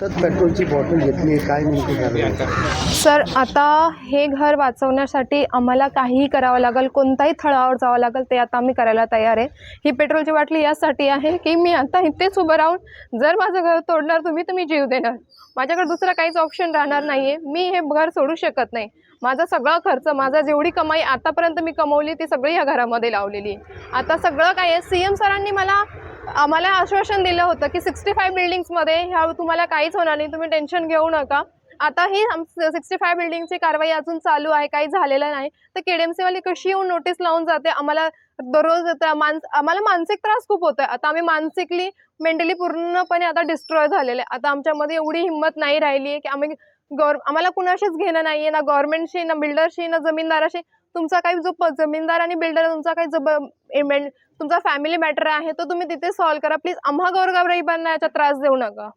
तर पेट्रोलची बॉटल घेतली काय नेमकं सर आता हे घर वाचवण्यासाठी आम्हाला काहीही करावं लागेल कोणताही थळावर जावं लागेल ते आता आम्ही करायला तयार आहे. ही पेट्रोलची बाटली यासाठी आहे की मी आता इथेच उभं राहून जर माझं घर तोडणार तुम्ही तर मी जीव देणार. माझ्याकडे दुसरा काहीच ऑप्शन राहणार नाही आहे मी हे घर सोडू शकत नाही. माझा सगळा खर्च माझा जेवढी कमाई आतापर्यंत मी कमवली ती सगळी या घरामध्ये लावलेली आहे. आता सगळं काय आहे? सी एम सरांनी मला आम्हाला आश्वासन दिलं होतं की सिक्स्टी फाय बिल्डिंग्समध्ये ह्या तुम्हाला काहीच होणार नाही तुम्ही टेन्शन घेऊ नका. आता ही सिक्स्टी फाय बिल्डिंगची कारवाई अजून चालू आहे काही झालेलं नाही. तर केडीएमसीवाली कशी येऊन नोटीस लावून जाते? आम्हाला दररोज मानस आम्हाला मानसिक त्रास खूप होतोय. आता आम्ही मानसिकली मेंटली पूर्णपणे आता डिस्ट्रॉय झालेले. आता आमच्यामध्ये एवढी हिंमत नाही राहिली आहे की आम्ही गौर आम्हाला कुणाशीच घेणं नाहीये ना गव्हर्नमेंटशी ना बिल्डरशी ना जमीनदाराशी. तुमचा काही जो जमीनदार आणि बिल्डर तुमचा काही जब तुमचा फॅमिली मॅटर आहे तो तुम्ही तिथे सॉल्व्ह करा. प्लीज आम्हा गोरगावराईबांना याचा त्रास देऊ नका.